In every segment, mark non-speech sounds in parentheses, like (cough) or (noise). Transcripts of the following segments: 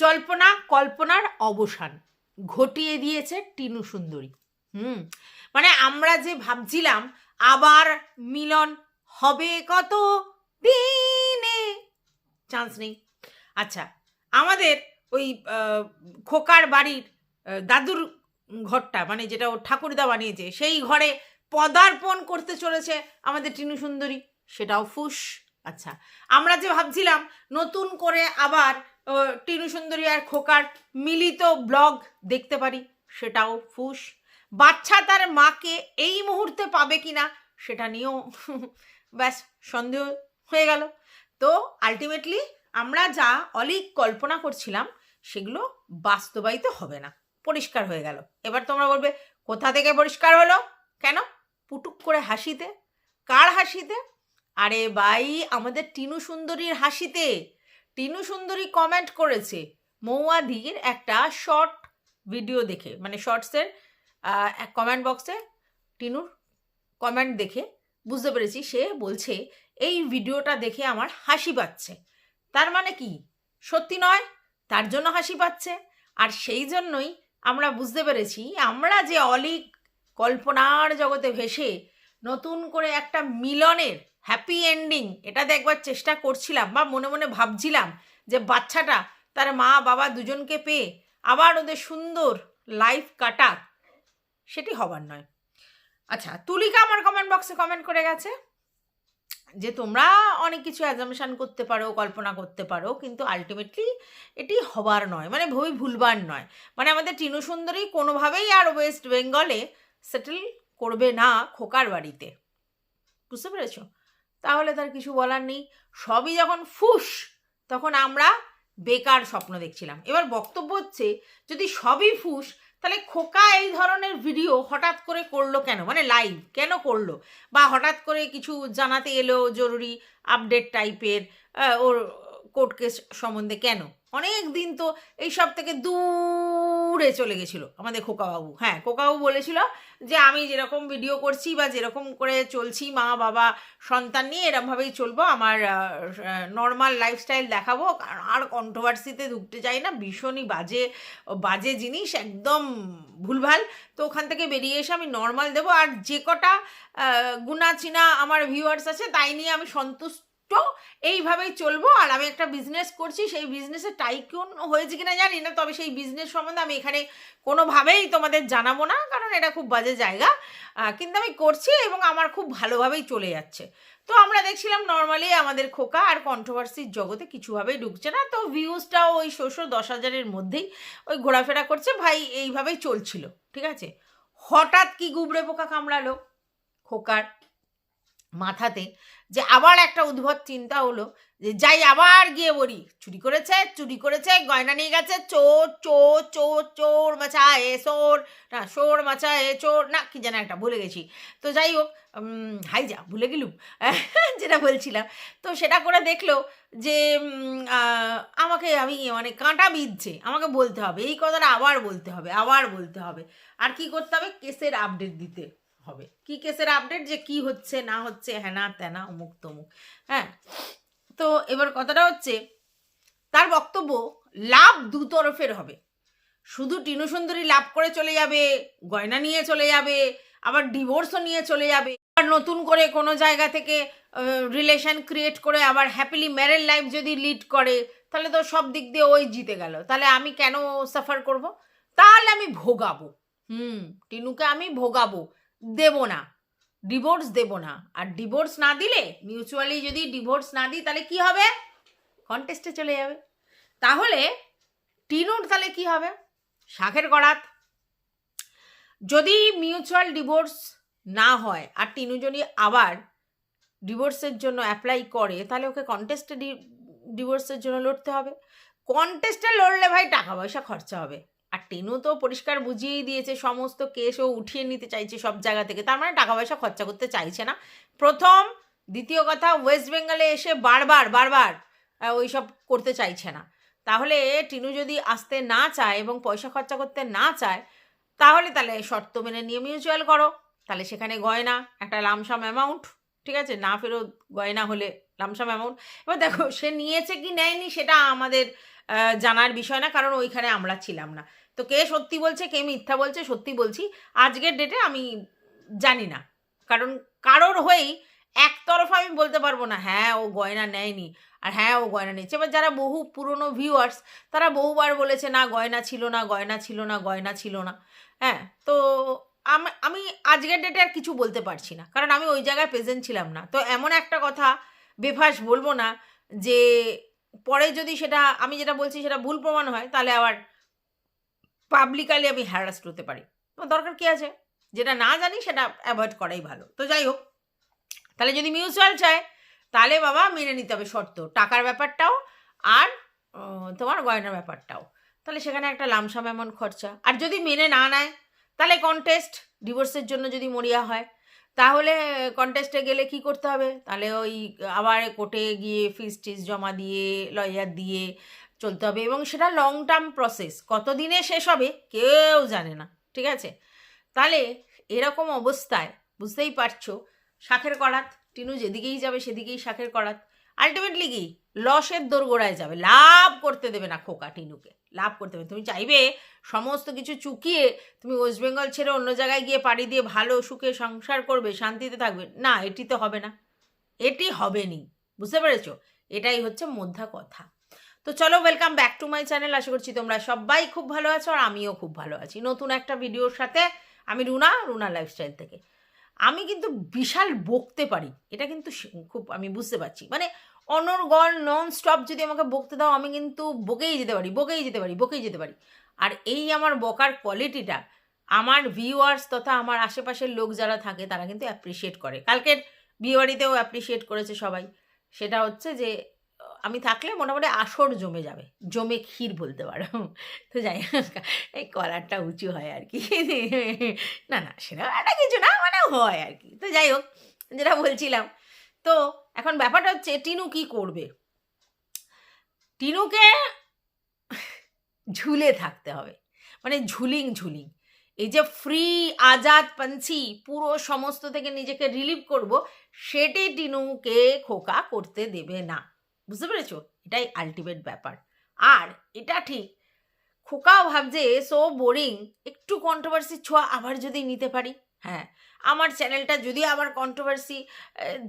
জল্পনা, কল্পনার অবসান। ঘটিয়ে দিয়েছে টিনু সুন্দরী। হুম মানে আমরা যে ভাবছিলাম, আবার মিলন হবে কত দিনে? চান্স নেই। আচ্ছা আমাদের ওই খোকার বাড়ির দাদুর ঘরটা মানে যেটা ওর ঠাকুরদা বানিয়েছে, সেই ঘরে পদার্পণ করতে চলেছে আমাদের টিনু সুন্দরী। সেটাও ফুস। আচ্ছা আমরা যে ভাবছিলাম, নতুন করে আবার টিনু সুন্দরী আর খোকার মিলিত ব্লগ দেখতে পারি। সেটাও ফুস। বাচ্চা তার মাকে এই মুহূর্তে পাবে কি না সেটা নিয়েও (laughs) ব্যাস, সন্দেহ হয়ে গেল। তো আলটিমেটলি আমরা যা অলিক কল্পনা করছিলাম সেগুলো বাস্তবায়িত হবে না। পরিষ্কার হয়ে গেল। এবার তোমরা বলবে, কোথা থেকে পরিষ্কার হলো? কেন? পুটুক করে হাসিতে। কার হাসিতে? আরে ভাই, আমাদের টিনু সুন্দরীর হাসিতে। টিনু সুন্দরী কমেন্ট করেছে, মৌয়াদির একটা শর্ট ভিডিও দেখে মানে শর্টসের কমেন্ট বক্সে টিনুর কমেন্ট দেখে বুঝতে পেরেছি, সে বলছে, এই ভিডিওটা দেখে আমার হাসি পাচ্ছে। তার মানে কি? সত্যি নয়, তার জন্য হাসি পাচ্ছে। আর সেই জন্যই আমরা বুঝতে পেরেছি, আমরা যে অলিক কল্পনার জগতে ভেসে নতুন করে একটা মিলনের হ্যাপি এন্ডিং এটা দেখবার চেষ্টা করছিলাম বা মনে মনে ভাবছিলাম যে বাচ্চাটা তার মা বাবা দুজনকে পেয়ে আবার ওদের সুন্দর লাইফ কাটাক, সেটি হবার নয়। আচ্ছা তুলিকা আমার কমেন্ট বক্সে কমেন্ট করে গেছে যে তোমরা অনেক কিছু অ্যাজামশন করতে পারো, কল্পনা করতে পারো, কিন্তু আলটিমেটলি এটি হবার নয় মানে ভবি ভুলবার নয়। মানে আমাদের টিনু সুন্দরী কোনোভাবেই আর ওয়েস্ট বেঙ্গলে সেটেল করবে না খোকার বাড়িতে। বুঝতে পেরেছ? তাহলে তার কিছু বলার নেই। সবই যখন ফুস, তখন আমরা বেকার স্বপ্ন দেখছিলাম। এবার বক্তব্য হচ্ছে, যদি সবই ফুস, তাহলে খোকা এই ধরনের ভিডিও হঠাৎ করে করল কেন? মানে লাইভ কেন করল? বা হঠাৎ করে কিছু জানাতে এলো জরুরি আপডেট টাইপের ওর কোর্ট কেস সম্বন্ধে কেন? অনেক দিন তো এইসব থেকে দূরে চলে গেছিল আমাদের খোকাবাবু। হ্যাঁ খোকাবাবু বলেছিল যে আমি যেরকম ভিডিও করছি বা যেরকম করে চলছি মা বাবা সন্তান নিয়ে এরমভাবেই চলবো। আমার নর্মাল লাইফস্টাইল দেখাবো। আর- আর কন্ট্রোভার্সিতে ঢুকতে চাই না। ভীষণই বাজে বাজে জিনিস একদম ভুলভাল। তো ওখান থেকে বেরিয়ে এসে আমি নর্মাল দেবো। আর যে কটা আহ, গুনা চিনা আমার ভিউয়ার্স আছে তাই নিয়ে আমি সন্তুষ্ট এইভাবেই চলবো। আর আমি একটা বিজনেস করছি, সেই বিজনেসে টাইকুন হয়েছে কিনা জানি না, তবে সেই বিজনেস সম্বন্ধে আমি এখানে কোনোভাবেই তোমাদের জানাব না, কারণ এটা খুব বাজে জায়গা। কিন্তু আমি করছি এবং আমার খুব ভালোভাবেই চলে যাচ্ছে। তো আমরা দেখছিলাম নর্মালি আমাদের খোকা আর কন্ট্রোভার্সির জগতে কিছুভাবেই ঢুকছে না, তো ভিউজটাও ওই শোশো দশ হাজারের মধ্যেই ওই ঘোরাফেরা করছে, ভাই এইভাবেই চলছিল, ঠিক আছে? হঠাৎ কি গুবড়ে পোকা কামড়ালো? খোকার মাথাতে যে আবার একটা উদ্ভট চিন্তা হলো যে যাই আবার গিয়ে বলি, চুরি করেছে চুরি করেছে, গয়না নিয়ে গেছে, চোর চোর চোর চোর মাচায়ে চোর, না, চোর এ চোর, না, কি যেন একটা ভুলে গেছি। তো যাই হোক হাই যা, ভুলে গেলুম। (laughs) যেটা বলছিলাম। তো সেটা করে দেখল যে আমাকে আমি মানে কাঁটা বিঁধছে, আমাকে বলতে হবে। এই কথাটা আবার বলতে হবে, আবার বলতে হবে। আর কি করতে হবে? কেসের আপডেট দিতে। হবে। কি কেসের আপডেট যে কি হচ্ছে, না হচ্ছে, হ্যানা ত্যানা, অমুক তমুক। হ্যাঁ তো এবার কথাটা হচ্ছে, তার বক্তব্য লাভ দুতরফের হবে। শুধু টিনু সুন্দরী লাভ করে চলে যাবে, গয়না নিয়ে চলে যাবে, আবার ডিভোর্সও নিয়ে চলে যাবে আর নতুন করে কোনো জায়গা থেকে রিলেশন ক্রিয়েট করে আবার হ্যাপিলি ম্যারেড লাইফ যদি লিড করে, তাহলে তো সব দিক দিয়ে ওই জিতে গেল। তাহলে আমি কেন সাফার করব? তাহলে আমি ভোগাবো। হুম, টিনুকে আমি ভোগাবো। দেব না। ডিভোর্স দেব না। আর ডিভোর্স না দিলে মিউচুয়ালি যদি ডিভোর্স না দিই, তাহলে কি হবে? কন্টেস্টে চলে যাবে। তাহলে টিনুর তাহলে কি হবে? শাখের গড়াত যদি মিউচুয়াল ডিভোর্স না হয়, আর টিনু যদি আবার ডিভোর্সের জন্য অ্যাপ্লাই করে, তাহলে ওকে কন্টেস্টে ডিভোর্সের জন্য লড়তে হবে। কন্টেস্টে লড়লে ভাই টাকা পয়সা খরচা হবে। আর টেনু তো পরিষ্কার বুঝিয়েই দিয়েছে, সমস্ত কেস ও উঠিয়ে নিতে চাইছে সব জায়গা থেকে। তার মানে টাকা পয়সা খরচা করতে চাইছে না। প্রথম, দ্বিতীয় কথা ওয়েস্ট বেঙ্গলে এসে বারবার বারবার ওই সব করতে চাইছে না। তাহলে টিনু যদি আসতে না চায় এবং পয়সা খরচা করতে না চায়, তাহলে তাহলে শর্ত মেনে নিয়ে মিউচুয়াল করো। তাহলে সেখানে গয়না, একটা লামসাম অ্যামাউন্ট ঠিক আছে? না ফেরত, গয়না হলে লামসাম অ্যামাউন্ট এবার দেখো, সে নিয়েছে কি নেয়নি সেটা আমাদের জানার বিষয় না, কারণ ওইখানে আমরা ছিলাম না। তো কে সত্যি বলছে, কে মিথ্যা বলছে, সত্যি বলছি, আজকের ডেটে আমি জানি না। কারণ কারোর হয়েই একতরফা আমি বলতে পারব না হ্যাঁ ও গয়না নেয়নি, আর হ্যাঁ ও গয়না নিচ্ছে এবার যারা বহু পুরনো ভিউয়ার্স তারা বহুবার বলেছে, না, গয়না ছিল না, গয়না ছিল না, গয়না ছিল না। হ্যাঁ তো আমি আমি আজকের ডেটে আর কিছু বলতে পারছি না। কারণ আমি ওই জায়গায় প্রেজেন্ট ছিলাম না। তো এমন একটা কথা বেফাস বলব না যে, পরে যদি সেটা, আমি যেটা বলছি সেটা ভুল প্রমাণ হয়, তাহলে আবার পাবলিকালি আমি হ্যারাস্ট হতে পারি। দরকার কি আছে? যেটা না জানি সেটা অ্যাভয়েড করাই ভালো। তো যাই হোক, তাহলে যদি মিউচুয়াল চায়, তাহলে বাবা মেনে নিতে হবে শর্ত। টাকার ব্যাপারটাও আর তোমার গয়নার ব্যাপারটাও। তাহলে সেখানে একটা লামসাম এমন খরচা। আর যদি মেনে না নেয় তাহলে কন্টেস্ট ডিভোর্সের জন্য যদি মরিয়া হয়, তাহলে কন্টেস্টে গেলে কি করতে হবে? তাহলে ওই আবার কোর্টে গিয়ে ফিস টিস জমা দিয়ে লয়ার দিয়ে চলতে হবে এবং সেটা লং টার্ম প্রসেস কতদিনে শেষ হবে কেউ জানে না, ঠিক আছে? তাহলে এরকম অবস্থায়, বুঝতেই পারছ, শাখের করাত, টিনু যেদিকেই যাবে সেদিকেই শাখের করাত। আলটিমেটলি কি? লসের দোরগোড়ায় যাবে। লাভ করতে দেবে না খোকা টিনুকে। লাভ করতে দেবে তুমি চাইবে সমস্ত কিছু চুকিয়ে তুমি ওয়েস্ট বেঙ্গল ছেড়ে অন্য জায়গায় গিয়ে পাড়ি দিয়ে ভালো সুখে সংসার করবে, শান্তিতে থাকবে। না, এটি তো হবে না। এটি হবে নি বুঝতে পেরেছ? এটাই হচ্ছে মধ্যা কথা। তো চলো welcome back to my channel আশা করছি তোমরা সবাই খুব ভালো আছো আর আমিও খুব ভালো আছি। নতুন একটা ভিডিওর সাথে আমি রুনা রুনা লাইফস্টাইল থেকে। আমি কিন্তু বিশাল বকতে পারি। এটা কিন্তু খুব আমি বুঝতে পারছি। মানে অনর্গল নন স্টপ যদি আমাকে বকতে দাও, আমি কিন্তু বকেই যেতে পারি, বকেই যেতে পারি, বকেই যেতে পারি। আর এই আমার বকার কোয়ালিটিটা আমার ভিউয়ার্স তথা আমার আশেপাশের লোক যারা থাকে, তারা কিন্তু অ্যাপ্রিসিয়েট করে। কালকের বিয়েবাড়িতেও অ্যাপ্রিসিয়েট করেছে সবাই। সেটা হচ্ছে যে আমি থাকলে মোটামুটি আসর জমে যাবে। জমে ক্ষীর বলতে পারো। তো যাই এই কলারটা উঁচু হয় আর কি। না না, সেটা একটা কিছু না মানে হয় আর কি। তো যাই হোক, যেটা বলছিলাম। তো এখন ব্যাপারটা হচ্ছে, টিনু কি করবে? টিনুকে ঝুলে থাকতে হবে। মানে ঝুলিং ঝুলিং। এই যে ফ্রি আজাদ পাঞ্ছি পুরো সমস্ত থেকে নিজেকে রিলিভ করব, সেটি টিনুকে খোকা করতে দেবে না। বুঝতে পেরেছ? এটাই আলটিমেট ব্যাপার। আর এটা ঠিক, খোকাও ভাবছে সো বোরিং একটু কন্ট্রোভার্সি ছোঁয়া আবার যদি নিতে পারি। হ্যাঁ আমার চ্যানেলটা যদি আবার কন্ট্রোভার্সি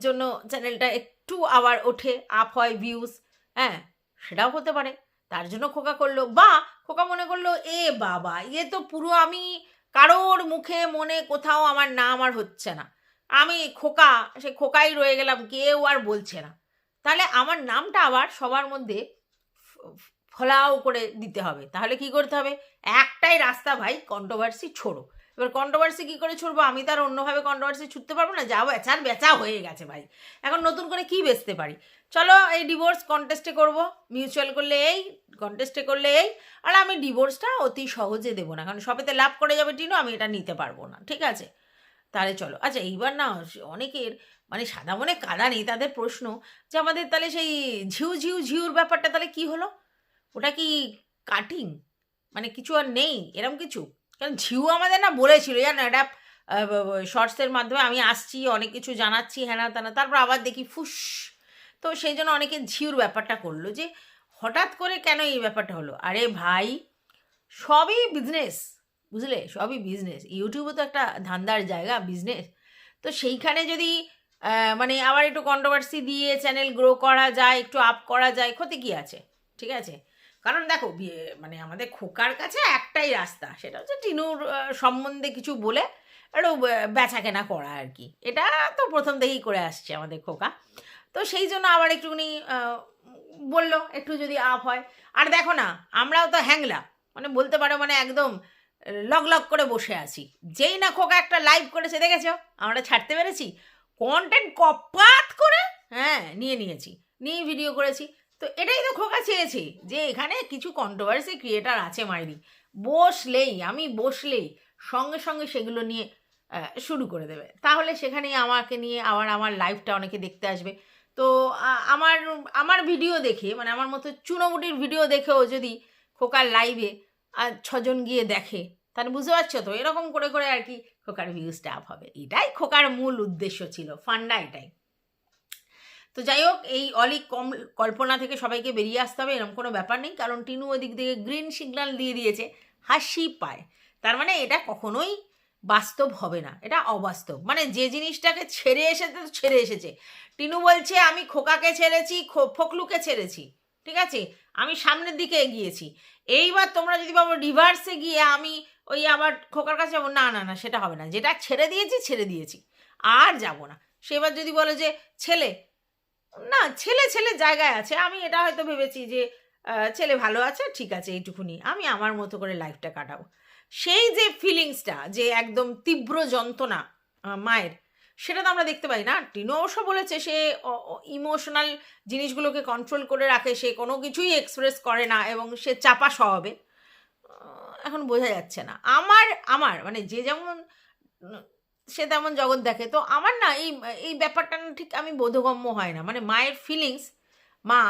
জন্য চ্যানেলটা একটু আবার ওঠে আপ হয় ভিউজ হ্যাঁ সেটাও হতে পারে। তার জন্য খোকা করল, বা খোকা মনে করল, এ বাবা ইয়ে তো পুরো আমি কারোর মুখে, মনে কোথাও আমার নাম আর হচ্ছে না। আমি খোকা, সে খোকাই রয়ে গেলাম, কেউ আর বলছে না। তাহলে আমার নামটা আবার সবার মধ্যে ফলাও করে দিতে হবে। তাহলে কি করতে হবে? একটাই রাস্তা ভাই কন্ট্রোভার্সি ছোড়ো। এবার কন্ট্রোভার্সি কী করে ছুড়বো? আমি তো আর অন্যভাবে কন্ট্রোভার্সি ছুটতে পারব না। যা বেচার বেচা হয়ে গেছে ভাই। এখন নতুন করে কি বেচতে পারি? চলো এই ডিভোর্স কন্টেস্টে করব। মিউচুয়াল করলে এই কন্টেস্টে করলে এই। আর আমি ডিভোর্সটা অতি সহজে দেবো না। কারণ সবেতে লাভ করে যাবে টিনু, আমি এটা নিতে পারব না। ঠিক আছে? তাহলে চলো। আচ্ছা এইবার না, অনেকের মানে সাদা মনে কাদা নেই তাদের প্রশ্ন যে আমাদের তাহলে সেই ঝিউ ঝিউ ঝিউর ব্যাপারটা তাহলে কি হলো? ওটা কি কাটিং? মানে কিছু আর নেই, এরম কিছু? কারণ ঝিউ আমাদের না বলেছিল, জানো এটা শর্টসের মাধ্যমে আমি আসছি, অনেক কিছু জানাচ্ছি হ্যানা ত্যানা তারপর আবার দেখি ফুস! তো সেই জন্য অনেকে ঝিউর ব্যাপারটা করল যে হঠাৎ করে কেন এই ব্যাপারটা হলো? আরে ভাই, সবই বিজনেস বুঝলে? সবই বিজনেস ইউটিউবে তো একটা ধান্দার জায়গা বিজনেস তো সেইখানে যদি মানে আবার একটু কন্ট্রোভার্সি দিয়ে চ্যানেল গ্রো করা যায়, একটু আপ করা যায়, ক্ষতি কি আছে? ঠিক আছে? কারণ দেখো, বিয়ে- মানে আমাদের খোকার কাছে একটাই রাস্তা, সেটা হচ্ছে টিনুর সম্বন্ধে কিছু বলে একটু বেচা কেনা করা আর কি। এটা তো প্রথম থেকেই করে আসছে আমাদের খোকা। তো সেই জন্য আবার একটুখানি বলল, একটু যদি আপ হয়। আর দেখো না, আমরাও তো হ্যাংলা মানে বলতে পারো মানে একদম লগ করে বসে আছি। যেই না খোকা একটা লাইভ করেছে, দেখেছ? আমরা ছাড়তে পেরেছি? কন্টেন্ট কপাত করে হ্যাঁ নিয়ে নিয়েছি, নিয়ে ভিডিও করেছি। তো এটাই তো খোকা চেয়েছে যে এখানে কিছু কন্ট্রোভার্সি ক্রিয়েটার আছে মাইরি। বসলেই, আমি বসলেই সঙ্গে সঙ্গে সেগুলো নিয়ে শুরু করে দেবে। তাহলে সেখানেই আমাকে নিয়ে আবার আমার লাইফটা অনেকে দেখতে আসবে। তো আমার আমার ভিডিও দেখে মানে আমার মতো চুনোমুটির ভিডিও দেখেও যদি খোকার লাইভে ছজন গিয়ে দেখে তাহলে বুঝতে পারছ তো? এরকম করে করে আর কি খোকার ভিউজটা আপ হবে। এটাই খোকার মূল উদ্দেশ্য ছিল, ফান্ডা এটাই। তো যাই হোক, এই অলিক কম কল্পনা থেকে সবাইকে বেরিয়ে আসতে হবে, এরকম কোনো ব্যাপার নেই। কারণ টিনু ওদিক থেকে গ্রিন সিগন্যাল দিয়ে দিয়েছে, হাসি পায়। তার মানে এটা কখনোই বাস্তব হবে না, এটা অবাস্তব। মানে যে জিনিসটাকে ছেড়ে এসেছে তো ছেড়ে এসেছে। টিনু বলছে, আমি খোকাকে ছেড়েছি, খো- ফকলুকে ছেড়েছি, ঠিক আছে? আমি সামনের দিকে এগিয়েছি। এইবার তোমরা যদি ভাবো রিভার্সে গিয়ে আমি ওই আবার খোকার কাছে যাব। না না না, সেটা হবে না। যেটা ছেড়ে দিয়েছি ছেড়ে দিয়েছি। আর যাব না। সেবার যদি বলে যে, ছেলে। না, ছেলে ছেলে জায়গায় আছে। আমি এটা হয়তো ভেবেছি যে ছেলে ভালো আছে, ঠিক আছে, এইটুকুনি। আমি আমার মতো করে লাইফটা কাটাবো। সেই যে ফিলিংসটা যে একদম তীব্র যন্ত্রণা মায়ের, সেটা তো আমরা দেখতে পাই না। টিনু অবশ্য বলেছে, সে ইমোশনাল জিনিসগুলোকে কন্ট্রোল করে রাখে। সে কোনো কিছুই এক্সপ্রেস করে না এবং সে চাপা স্বভাবে। এখন বোঝা যাচ্ছে না। আমার আমার মানে যে যেমন, সে তেমন জগৎ দেখে। তো আমার না এই এই ব্যাপারটা না ঠিক আমি বোধগম্য হয় না। মানে মায়ের ফিলিংস মা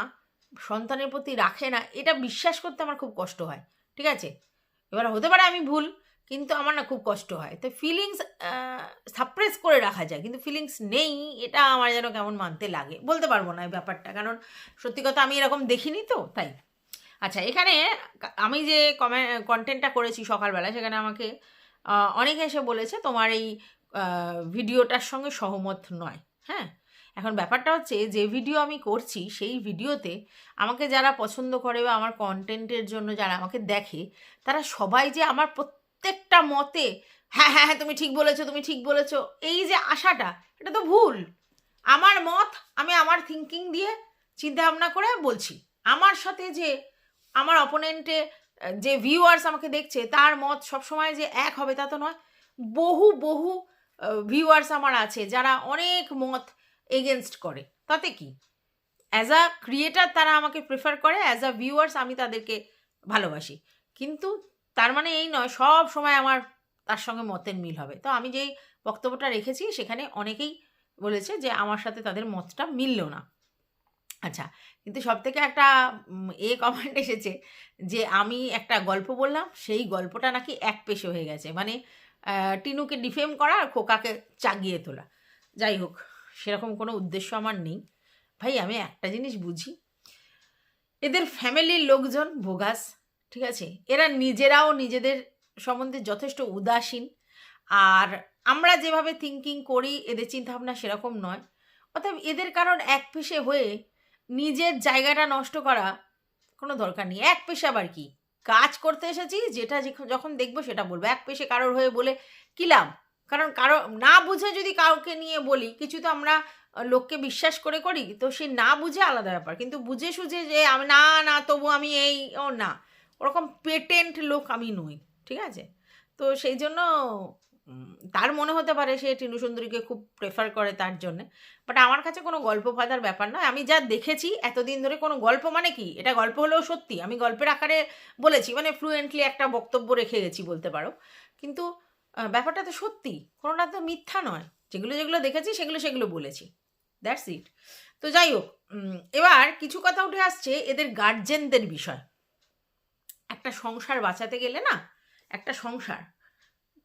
সন্তানের প্রতি রাখে না, এটা বিশ্বাস করতে আমার খুব কষ্ট হয়। ঠিক আছে? এবার হতে পারে আমি ভুল, কিন্তু আমার না খুব কষ্ট হয়। তো ফিলিংস সাপ্রেস করে রাখা যায়, কিন্তু ফিলিংস নেই, এটা আমার যেন কেমন মানতে লাগে। বলতে পারব না এই ব্যাপারটা। কারণ সত্যি কথা আমি এরকম দেখিনি তো, তাই। আচ্ছা এখানে আমি যে কমে কন্টেন্টটা করেছি সকালবেলা, সেখানে আমাকে অনেকে এসে বলেছে তোমার এই ভিডিওটার সঙ্গে সহমত নয় হ্যাঁ? এখন ব্যাপারটা হচ্ছে যে ভিডিও আমি করছি, সেই ভিডিওতে আমাকে যারা পছন্দ করে বা আমার কন্টেন্টের জন্য যারা আমাকে দেখে, তারা সবাই যে আমার প্রত্যেকটা মতে হ্যাঁ হ্যাঁ হ্যাঁ তুমি ঠিক বলেছ, তুমি ঠিক বলেছ, এই যে আশাটা, এটা তো ভুল। আমার মত আমি আমার থিঙ্কিং দিয়ে চিন্তা ভাবনা করে বলছি। আমার সাথে যে আমার অপোনেন্টে যে ভিউয়ার্স আমাকে দেখছে, তার মত সবসময় যে এক হবে তা তো নয়। বহু বহু ভিউয়ার্স আমার আছে যারা অনেক মত এগেনস্ট করে। তাতে কি? অ্যাজ আ ক্রিয়েটার তারা আমাকে প্রেফার করে অ্যাজ আ ভিউয়ার্স আমি তাদেরকে ভালোবাসি। কিন্তু তার মানে এই নয়, সব সময় আমার তার সঙ্গে মতের মিল হবে। তো আমি যেই বক্তব্যটা রেখেছি, সেখানে অনেকেই বলেছে যে আমার সাথে তাদের মতটা মিলল না। আচ্ছা কিন্তু সব থেকে একটা এ কমেন্ট এসেছে যে, আমি একটা গল্প বললাম, সেই গল্পটা নাকি এক পেশে হয়ে গেছে। মানে টিনুকে ডিফেম করা আর খোকাকে চাগিয়ে তোলা। যাই হোক, সেরকম কোনো উদ্দেশ্য আমার নেই। ভাই, আমি একটা জিনিস বুঝি। এদের ফ্যামিলির লোকজন ভোগাস ঠিক আছে? এরা নিজেরাও নিজেদের সম্বন্ধে যথেষ্ট উদাসীন। আর আমরা যেভাবে থিঙ্কিং করি, এদের চিন্তাভাবনা সেরকম নয়। অতএব এদের কারণ এক পেশে হয়ে নিজের জায়গাটা নষ্ট করা কোনো দরকার নেই। এক পেশে আবার কি? কাজ করতে এসেছি, যেটা যখন দেখব সেটা বলব। এক পেশে কারোর হয়ে বলে কি লাভ? কারণ কারও না বুঝে যদি কাউকে নিয়ে বলি, কিছু তো আমরা লোককে বিশ্বাস করে করি, তো সে না বুঝে আলাদা ব্যাপার। কিন্তু বুঝে সুঝে যে আমি, না না, তবু আমি এই, ও না। ওরকম পেটেন্ট লোক আমি নই, ঠিক আছে? তো সেই জন্য তার মনে হতে পারে সে টিনু সুন্দরীকে খুব প্রেফার করে তার জন্য। বাট আমার কাছে কোনো গল্প ফাদার ব্যাপার নয়। আমি যা দেখেছি এতদিন ধরে কোনো গল্প মানে কি? এটা গল্প হলেও সত্যি। আমি গল্পের আকারে বলেছি মানে ফ্লুয়েন্টলি একটা বক্তব্য রেখে গেছি বলতে পারো। কিন্তু ব্যাপারটা তো সত্যি। কোনোটা তো মিথ্যা নয়। যেগুলো যেগুলো দেখেছি সেগুলো সেগুলো বলেছি। দ্যাটস ইট তো যাই হোক এবার কিছু কথা উঠে আসছে এদের গার্জেনদের বিষয়। একটা সংসার বাঁচাতে গেলে না, একটা সংসার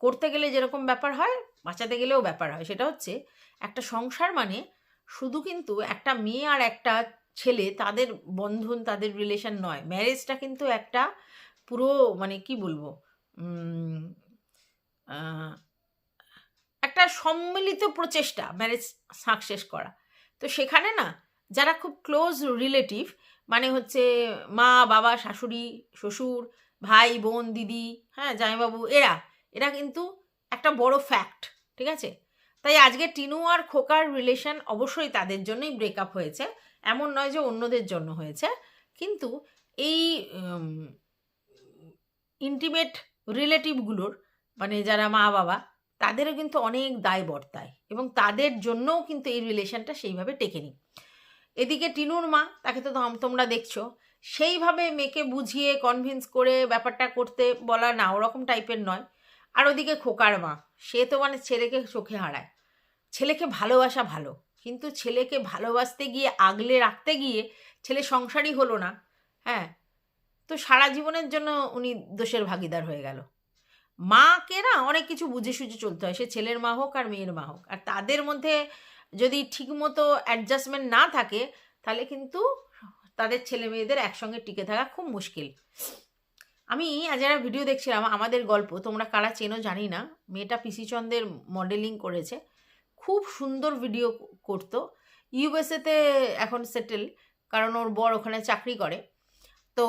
করতে গেলে যেরকম ব্যাপার হয়, বাঁচাতে গেলেও ব্যাপার হয়। সেটা হচ্ছে, একটা সংসার মানে শুধু কিন্তু একটা মেয়ে আর একটা ছেলে, তাদের বন্ধন, তাদের রিলেশন নয়। ম্যারেজটা কিন্তু একটা পুরো মানে কি বলব একটা সম্মিলিত প্রচেষ্টা ম্যারেজ সাকসেস করা। তো সেখানে না, যারা খুব ক্লোজ রিলেটিভ মানে হচ্ছে মা, বাবা, শাশুড়ি, শ্বশুর, ভাই, বোন, দিদি হ্যাঁ জামাইবাবু, এরা এরা কিন্তু একটা বড় ফ্যাক্ট ঠিক আছে? তাই আজকে টিনু আর খোকার রিলেশন অবশ্যই তাদের জন্যই ব্রেকআপ হয়েছে। এমন নয় যে অন্যদের জন্য হয়েছে। কিন্তু এই ইন্টিমেট রিলেটিভগুলোর মানে যারা মা বাবা, তাদেরও কিন্তু অনেক দায় বর্তায় এবং তাদের জন্যও কিন্তু এই রিলেশনটা সেইভাবে টেকেনি। এদিকে টিনুর মা, তাকে তো তোম- তোমরা দেখছ, সেইভাবে মেয়েকে বুঝিয়ে কনভিন্স করে, ব্যাপারটা করতে বলা না, ওরকম টাইপের নয়। আর ওদিকে খোকার মা, সে তো মানে ছেলেকে চোখে হারায়। ছেলেকে ভালোবাসা ভালো, কিন্তু ছেলেকে ভালোবাসতে গিয়ে, আগলে রাখতে গিয়ে ছেলে সংসারই হলো না। হ্যাঁ তো সারা জীবনের জন্য উনি দোষের ভাগিদার হয়ে গেল। মাকে না অনেক কিছু বুঝে সুঝে চলতে হয়, সে ছেলের মা হোক আর মেয়ের মা হোক। আর তাদের মধ্যে যদি ঠিকমতো অ্যাডজাস্টমেন্ট না থাকে, তাহলে কিন্তু তাদের ছেলে মেয়েদের একসঙ্গে টিকে থাকা খুব মুশকিল। আমি আজ একটা ভিডিও দেখছিলাম, আমাদের গল্প, তোমরা কারা চেনো জানি না। মেয়েটা পিসি চন্দের মডেলিং করেছে। খুব সুন্দর ভিডিও করতো। ইউএসএতে এখন সেটেল কারণ ওর বর ওখানে চাকরি করে। তো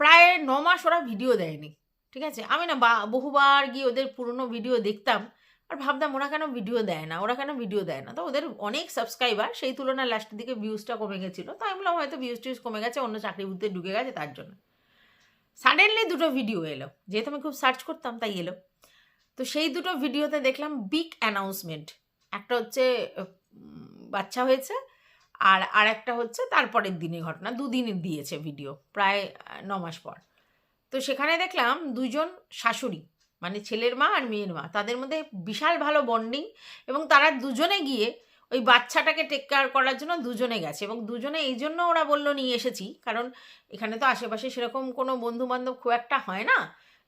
প্রায় ন মাস ওরা ভিডিও দেয়নি, ঠিক আছে? আমি না বা, বহুবার গিয়ে ওদের পুরনো ভিডিও দেখতাম। আর ভাবতাম ওরা কেন ভিডিও দেয় না, ওরা কেন ভিডিও দেয় না? তো ওদের অনেক সাবস্ক্রাইবার সেই তুলনায় লাস্টের দিকে ভিউজটা কমে গেছিল। তো আমি বললাম, হয়তো ভিউজ টিউজ কমে গেছে, অন্য চাকরি বুঝতে ঢুকে গেছে তার জন্য। সাডেনলি দুটো ভিডিও এলো। যেহেতু আমি খুব সার্চ করতাম, তাই এলো। তো সেই দুটো ভিডিওতে দেখলাম বিগ অ্যানাউন্সমেন্ট একটা হচ্ছে বাচ্চা হয়েছে আর আর একটা হচ্ছে তারপরের দিনে ঘটনা দুদিনের দিয়েছে ভিডিও প্রায় ন মাস পর। তো সেখানে দেখলাম দুজন শাশুড়ি। মানে ছেলের মা আর মেয়ের মা। তাদের মধ্যে বিশাল ভালো বন্ডিং এবং তারা দুজনে গিয়ে ওই বাচ্চাটাকে টেক কেয়ার করার জন্য দুজনে গেছে এবং দুজনে এই জন্য ওরা বলল, নিয়ে এসেছি। কারণ এখানে তো আশেপাশে সেরকম কোনো বন্ধু বান্ধব খুব একটা হয় না।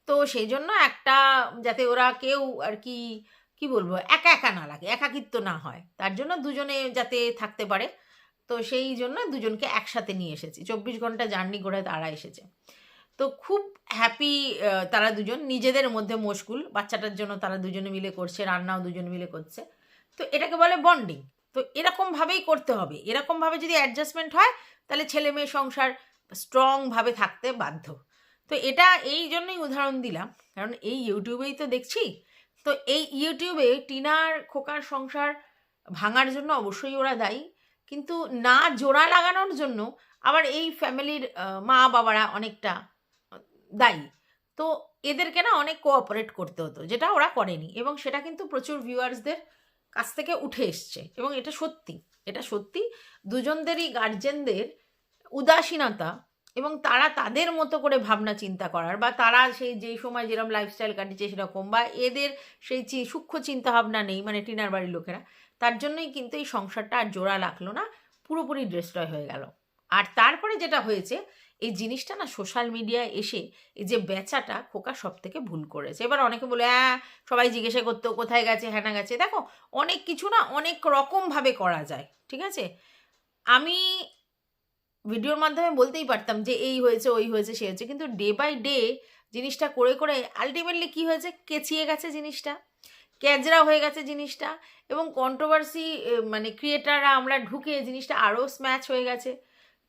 তো সেই জন্য একটা যাতে ওরা কেউ আর কি কি বলব, একা একা না লাগে, একাকিত্ব না হয়। তার জন্য দুজনে যাতে থাকতে পারে। তো সেই জন্য দুজনকে একসাথে নিয়ে এসেছি। চব্বিশ ঘণ্টা জার্নি করে তারা এসেছে। তো খুব হ্যাপি তারা দুজন। নিজেদের মধ্যে মশগুল। বাচ্চাটার জন্য তারা দুজনে মিলে করছে, রান্নাও দুজনে মিলে করছে। তো এটাকে বলে বন্ডিং তো এরকমভাবেই করতে হবে। এরকমভাবে যদি অ্যাডজাস্টমেন্ট হয়, তাহলে ছেলে মেয়ে সংসার স্ট্রংভাবে থাকতে বাধ্য। তো এটা এই জন্যই উদাহরণ দিলাম। কারণ এই ইউটিউবেই তো দেখছি। তো এই ইউটিউবে টিনার খোকার সংসার ভাঙার জন্য অবশ্যই ওরা দায়ী। কিন্তু না জোড়া লাগানোর জন্য আবার এই ফ্যামিলির মা বাবারা অনেকটা দায়ী। তো এদেরকে না অনেক কোঅপারেট করতে হতো, যেটা ওরা করেনি এবং সেটা কিন্তু প্রচুর ভিউয়ার্সদের কাছ থেকে উঠে এসছে এবং এটা সত্যি। এটা সত্যি, দুজনদেরই গার্জেনদের উদাসীনতা এবং তারা তাদের মতো করে ভাবনা চিন্তা করার বা তারা সেই যেই সময় যেরকম লাইফস্টাইল কাটিয়েছে সেরকম বা এদের সেই চি- সূক্ষ্ম চিন্তা ভাবনা নেই মানে টিনার বাড়ির লোকেরা, তার জন্যই কিন্তু এই সংসারটা আর জোড়া লাগল না, পুরোপুরি ডিস্ট্রয় হয়ে গেল। আর তারপরে যেটা হয়েছে এই জিনিসটা না সোশ্যাল মিডিয়ায় এসে এই যে বেচাটা খোকা সব থেকে ভুল করেছে। এবার অনেকে বলে হ্যাঁ সবাই জিজ্ঞাসা করতো, কোথায় গেছে হ্যানা গেছে? দেখো, অনেক কিছু না অনেক রকমভাবে করা যায়, ঠিক আছে? আমি ভিডিওর মাধ্যমে বলতেই পারতাম যে এই হয়েছে, ওই হয়েছে, সে হয়েছে, কিন্তু ডে বাই ডে জিনিসটা করে করে আলটিমেটলি কি হয়েছে? কেচিয়ে গেছে জিনিসটা ক্যাজরা হয়ে গেছে জিনিসটা, এবং কন্ট্রোভার্সি মানে ক্রিয়েটাররা আমরা ঢুকে জিনিসটা আরও স্ম্যাচ হয়ে গেছে।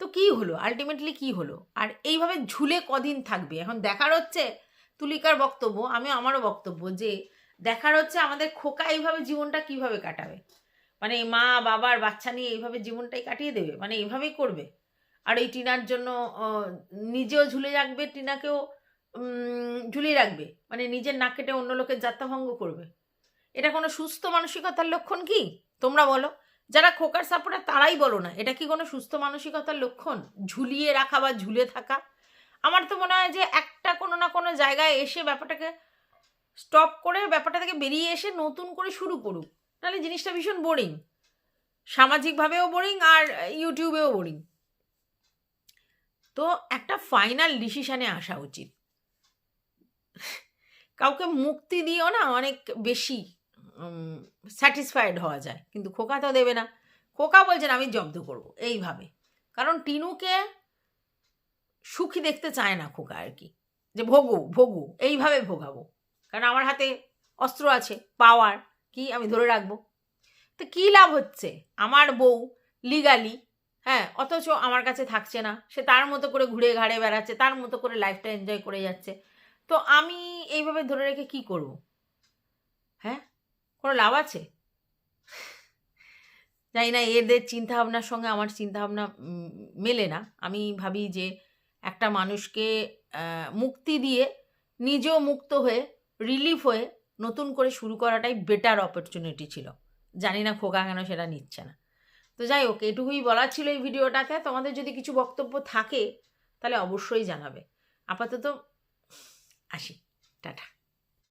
তো কি হলো? আলটিমেটলি কি হলো? আর এইভাবে ঝুলে কদিন থাকবে? এখন দেখার হচ্ছে তুলিকার বক্তব্য আমি আমারও বক্তব্য যে দেখার হচ্ছে আমাদের খোকা এইভাবে জীবনটা কীভাবে কাটাবে? মানে মা বাবার বাচ্চা নিয়ে এইভাবে জীবনটাই কাটিয়ে দেবে? মানে এইভাবেই করবে? আর এই টিনার জন্য নিজেও ঝুলে রাখবে, টিনাকেও ঝুলিয়ে রাখবে? মানে নিজের নাক কেটে অন্য লোকের যাত্রাভঙ্গ করবে? এটা কোনো সুস্থ মানসিকতার লক্ষণ কি? তোমরা বলো। যারা খোকার সাপোর্টার তারাই বলো না, এটা কি কোনো সুস্থ মানসিকতার লক্ষণ? ঝুলিয়ে রাখা বা ঝুলে থাকা? আমার তো মনে হয় যে একটা কোনো না কোনো জায়গায় এসে ব্যাপারটাকে স্টপ করে ব্যাপারটা থেকে বেরিয়ে এসে নতুন করে শুরু করুক। তাহলে জিনিসটা ভীষণ বোরিং সামাজিকভাবেও বোরিং আর ইউটিউবেও বোরিং তো একটা ফাইনাল ডিসিশনে আসা উচিত। কাউকে মুক্তি দিও না অনেক বেশি। স্যাটিসফাইড হওয়া যায়। কিন্তু খোকা তো দেবে না। খোকা বলছেন, আমি জব্দ করব। এইভাবে। কারণ টিনুকে সুখী দেখতে চায় না খোকা আর কি। যে ভোগু ভোগু, এইভাবে ভোগাবো। কারণ আমার হাতে অস্ত্র আছে পাওয়ার কি আমি ধরে রাখব? তো কী লাভ হচ্ছে? আমার বউ লিগালি হ্যাঁ অথচ আমার কাছে থাকছে না। সে তার মতো করে ঘুরে ঘাড়ে বেড়াচ্ছে, তার মতো করে লাইফটা এনজয় করে যাচ্ছে। তো আমি এইভাবে ধরে রেখে কি করব? হ্যাঁ? কোনো লাভ আছে? জানি না, এদের চিন্তাভাবনার সঙ্গে আমার চিন্তাভাবনা মেলে না। আমি ভাবি যে একটা মানুষকে মুক্তি দিয়ে নিজেও মুক্ত হয়ে রিলিফ হয়ে নতুন করে শুরু করাটাই বেটার অপরচুনিটি ছিল। জানি না খোকা কেন সেটা নিচ্ছে না। তো যাই হোক, এটুকুই বলার ছিল এই ভিডিওটাতে। তোমাদের যদি কিছু বক্তব্য থাকে, তাহলে অবশ্যই জানাবে। আপাতত আসি। টাটা।